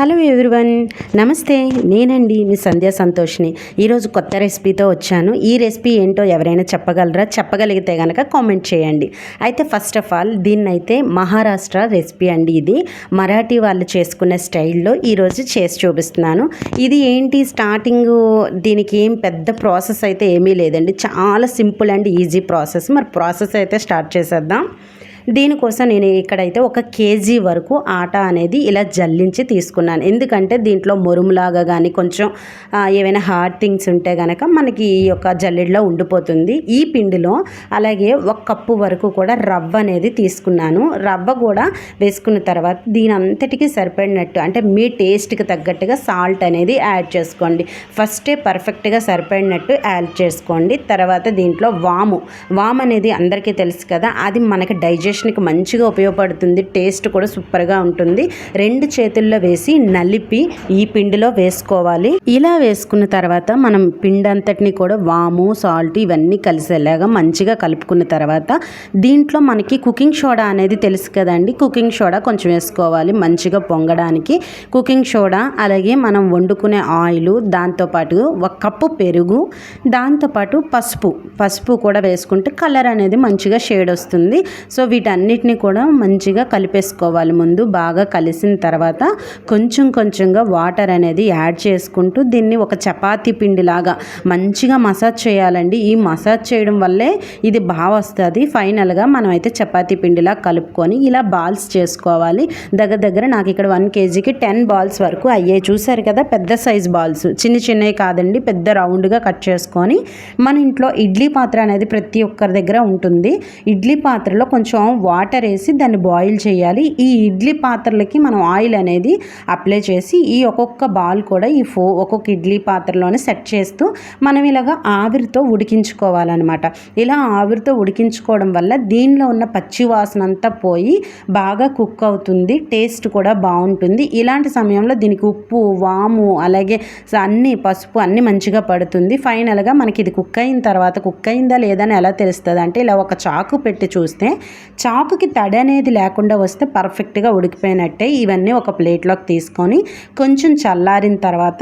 Hello everyone నమస్తే. నేనండి మీ సంధ్యా సంతోష్ని. ఈరోజు కొత్త రెసిపీతో వచ్చాను. ఈ రెసిపీ ఏంటో ఎవరైనా చెప్పగలరా? చెప్పగలిగితే కనుక కామెంట్ చేయండి. అయితే ఫస్ట్ ఆఫ్ ఆల్ దీన్నైతే మహారాష్ట్ర రెసిపీ అండి ఇది. మరాఠీ వాళ్ళు చేసుకునే స్టైల్లో ఈరోజు చేసి చూపిస్తున్నాను. ఇది ఏంటి? స్టార్టింగ్ దీనికి ఏం పెద్ద ప్రాసెస్ అయితే ఏమీ లేదండి. చాలా సింపుల్ అండ్ ఈజీ ప్రాసెస్. మరి ప్రాసెస్ అయితే స్టార్ట్ చేసేద్దాం. దీనికోసం నేను ఇక్కడైతే ఒక కేజీ వరకు ఆట అనేది ఇలా జల్లించి తీసుకున్నాను. ఎందుకంటే దీంట్లో మొరుములాగా కానీ కొంచెం ఏవైనా హార్డ్ థింగ్స్ ఉంటే కనుక మనకి ఈ యొక్క జల్లెడలో ఉండిపోతుంది. ఈ పిండిలో అలాగే ఒక కప్పు వరకు కూడా రవ్వ అనేది తీసుకున్నాను. రవ్వ కూడా వేసుకున్న తర్వాత దీని అంతటికి సరిపడినట్టు అంటే మీ టేస్ట్కి తగ్గట్టుగా సాల్ట్ అనేది యాడ్ చేసుకోండి. ఫస్టే పర్ఫెక్ట్గా సరిపడినట్టు యాడ్ చేసుకోండి. తర్వాత దీంట్లో వాము వాము అనేది అందరికీ తెలుసు కదా అది మనకి డైజెషన్కి మంచిగా ఉపయోగపడుతుంది టేస్ట్ కూడా సూపర్గా ఉంటుంది. రెండు చేతుల్లో వేసి నలిపి ఈ పిండిలో వేసుకోవాలి. ఇలా వేసుకున్న తర్వాత మనం పిండి అంతటిని కూడా వాము సాల్ట్ ఇవన్నీ కలిసేలాగా మంచిగా కలుపుకున్న తర్వాత దీంట్లో మనకి కుకింగ్ సోడా అనేది తెలుసు కదండి. కుకింగ్ సోడా కొంచెం వేసుకోవాలి మంచిగా పొంగడానికి. కుకింగ్ సోడా అలాగే మనం వండుకునే ఆయిల్ దాంతోపాటు ఒక కప్పు పెరుగు దాంతోపాటు పసుపు. పసుపు కూడా వేసుకుంటే కలర్ అనేది మంచిగా షేడ్ వస్తుంది. సో వీటన్నిటిని కూడా మంచిగా కలిపేసుకోవాలి. ముందు బాగా కలిసిన తర్వాత కొంచెం కొంచెంగా వాటర్ అనేది యాడ్ చేసుకుంటూ దీన్ని ఒక చపాతీ పిండిలాగా మంచిగా మసాజ్ చేయాలండి. ఈ మసాజ్ చేయడం వల్లే ఇది బాగా వస్తుంది. ఫైనల్గా మనం అయితే చపాతీ పిండిలా కలుపుకొని ఇలా బాల్స్ చేసుకోవాలి. దగ్గర దగ్గర నాకు ఇక్కడ వన్ కేజీకి టెన్ బాల్స్ వరకు అయ్యాయి. చూసారు కదా పెద్ద సైజ్ బాల్స్. చిన్న చిన్నవి కాదండి పెద్ద రౌండ్గా కట్ చేసుకొని మన ఇంట్లో ఇడ్లీ పాత్ర అనేది ప్రతి ఒక్కరి దగ్గర ఉంటుంది. ఇడ్లీ పాత్రలో కొంచెం వాటర్ వేసి దాన్ని బాయిల్ చేయాలి. ఈ ఇడ్లీ పాత్రలకి మనం ఆయిల్ అనేది అప్లై చేసి ఈ ఒక్కొక్క బాల్ కూడా ఈ ఫో ఒక్కొక్క ఇడ్లీ పాత్రలోనే సెట్ చేస్తూ మనం ఇలాగ ఆవిరితో ఉడికించుకోవాలన్నమాట. ఇలా ఆవిరితో ఉడికించుకోవడం వల్ల దీనిలో ఉన్న పచ్చి వాసన అంతా పోయి బాగా కుక్ అవుతుంది టేస్ట్ కూడా బాగుంటుంది. ఇలాంటి సమయంలో దీనికి ఉప్పు వాము అలాగే అన్ని పసుపు అన్ని మంచిగా పడుతుంది. ఫైనల్గా మనకి ఇది కుక్ అయిన తర్వాత కుక్ అయిందా లేదా అని ఎలా తెలుస్తుంది అంటే ఇలా ఒక చాకు పెట్టి చూస్తే చాకుకి తడి అనేది లేకుండా వస్తే పర్ఫెక్ట్గా ఉడికిపోయినట్టే ఇవన్నీ ఒక ప్లేట్లోకి తీసుకొని కొంచెం చల్లారిన తర్వాత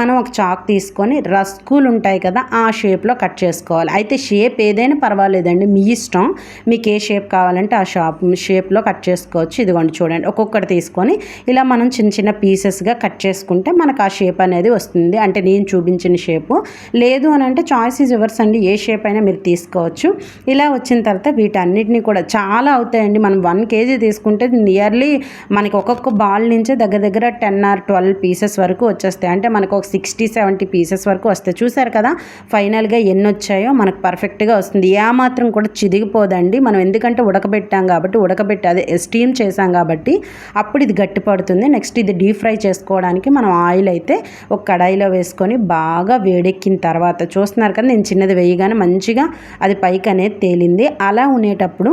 మనం ఒక చాకు తీసుకొని రస్కులు ఉంటాయి కదా ఆ షేప్లో కట్ చేసుకోవాలి. అయితే షేప్ ఏదైనా పర్వాలేదండి మీ ఇష్టం. మీకు ఏ షేప్ కావాలంటే ఆ షాప్ షేప్లో కట్ చేసుకోవచ్చు. ఇదిగోండి చూడండి ఒక్కొక్కటి తీసుకొని ఇలా మనం చిన్న చిన్న పీసెస్గా కట్ చేసుకుంటే మనకు ఆ షేప్ అనేది వస్తుంది. అంటే నేను చూపించిన షేపు. లేదు అని అంటే చాయిస్ ఇస్ యువర్స్ అండి ఏ షేప్ అయినా మీరు తీసుకోవచ్చు. ఇలా వచ్చిన తర్వాత వీటన్నిటిని కూడా చాలా అవుతాయండి. మనం వన్ కేజీ తీసుకుంటే నియర్లీ మనకి ఒక్కొక్క బాల్ నుంచే దగ్గర దగ్గర టెన్ ఆర్ ట్వెల్వ్ పీసెస్ వరకు వచ్చేస్తాయి. అంటే మనకు ఒక సిక్స్టీ సెవెంటీ పీసెస్ వరకు వస్తాయి. చూసారు కదా ఫైనల్గా ఎన్ని వచ్చాయో మనకు పర్ఫెక్ట్గా వస్తుంది. ఏ మాత్రం కూడా చిదిగిపోదండి. మనం ఎందుకంటే ఉడకబెట్టాం కాబట్టి ఉడకబెట్టి అదే స్టీమ్ చేసాం కాబట్టి అప్పుడు ఇది గట్టి పడుతుంది నెక్స్ట్ ఇది డీప్ ఫ్రై చేసుకోవడానికి మనం ఆయిల్ అయితే ఒక కడాయిలో వేసుకొని బాగా వేడెక్కిన తర్వాత చూస్తున్నారు కదా నేను చిన్నది వేయగానే మంచిగా అది పైకి అనేది తేలింది. అలా ఉండేటప్పుడు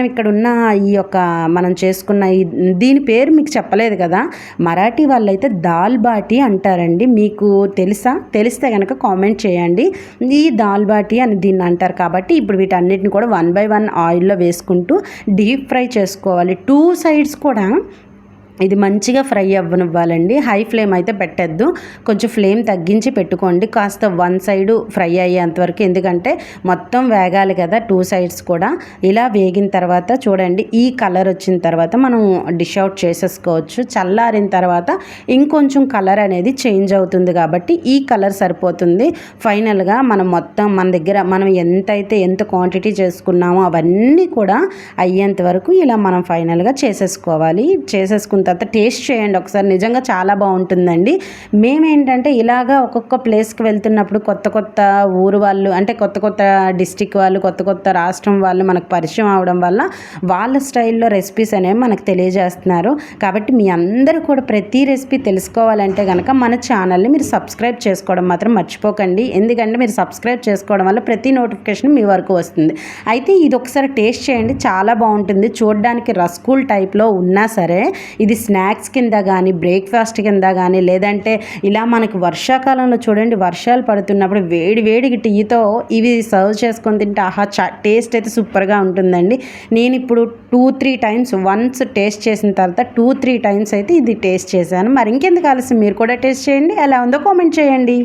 మనం ఇక్కడ ఉన్న ఈ యొక్క మనం చేసుకున్న ఈ దీని పేరు మీకు చెప్పలేదు కదా. మరాఠీ వాళ్ళైతే దాల్ బాటి అంటారండి. మీకు తెలుసా? తెలిస్తే కనుక కామెంట్ చేయండి. ఈ దాల్ బాటి అని దీన్ని అంటారు కాబట్టి ఇప్పుడు వీటన్నిటిని కూడా వన్ బై వన్ ఆయిల్లో వేసుకుంటూ డీప్ ఫ్రై చేసుకోవాలి. టూ సైడ్స్ కూడా ఇది మంచిగా ఫ్రై అవ్వనివ్వాలండి. హై ఫ్లేమ్ అయితే పెట్టద్దు. కొంచెం ఫ్లేమ్ తగ్గించి పెట్టుకోండి. కాస్త వన్ సైడు ఫ్రై అయ్యేంతవరకు ఎందుకంటే మొత్తం వేగాలి కదా టూ సైడ్స్ కూడా. ఇలా వేగిన తర్వాత చూడండి ఈ కలర్ వచ్చిన తర్వాత మనం డిష్ అవుట్ చేసేసుకోవచ్చు. చల్లారిన తర్వాత ఇంకొంచెం కలర్ అనేది చేంజ్ అవుతుంది కాబట్టి ఈ కలర్ సరిపోతుంది. ఫైనల్గా మనం మొత్తం మన దగ్గర మనం ఎంతైతే ఎంత క్వాంటిటీ చేసుకున్నామో అవన్నీ కూడా అయ్యేంత వరకు ఇలా మనం ఫైనల్గా చేసేసుకోవాలి. చేసేసుకున్న తర్వాత టేస్ట్ చేయండి ఒకసారి. నిజంగా చాలా బాగుంటుందండి. మేమేంటంటే ఇలాగా ఒక్కొక్క ప్లేస్కి వెళ్తున్నప్పుడు కొత్త కొత్త ఊరు వాళ్ళు అంటే కొత్త కొత్త డిస్టిక్ వాళ్ళు కొత్త కొత్త రాష్ట్రం వాళ్ళు మనకు పరిచయం అవడం వల్ల వాళ్ళ స్టైల్లో రెసిపీస్ అనేవి మనకు తెలియజేస్తున్నారు. కాబట్టి మీ అందరూ కూడా ప్రతి రెసిపీ తెలుసుకోవాలంటే కనుక మన ఛానల్ని మీరు సబ్స్క్రైబ్ చేసుకోవడం మాత్రం మర్చిపోకండి. ఎందుకంటే మీరు సబ్స్క్రైబ్ చేసుకోవడం వల్ల ప్రతి నోటిఫికేషన్ మీ వరకు వస్తుంది. అయితే ఇది ఒకసారి టేస్ట్ చేయండి. చాలా బాగుంటుంది. చూడడానికి రస్కూల్ టైప్లో ఉన్నా సరే ఇది ఇది స్నాక్స్ కింద కానీ బ్రేక్ఫాస్ట్ కింద కానీ లేదంటే ఇలా మనకి వర్షాకాలంలో చూడండి వర్షాలు పడుతున్నప్పుడు వేడి వేడికి టీతో ఇవి సర్వ్ చేసుకొని తింటే ఆహా చా టేస్ట్ అయితే సూపర్గా ఉంటుందండి. నేను ఇప్పుడు two three times once taste చేసిన తర్వాత టూ త్రీ టైమ్స్ అయితే ఇది టేస్ట్ చేశాను. మరి ఇంకెందుకు ఆలస్యం? మీరు కూడా టేస్ట్ చేయండి. ఎలా ఉందో కామెంట్ చేయండి.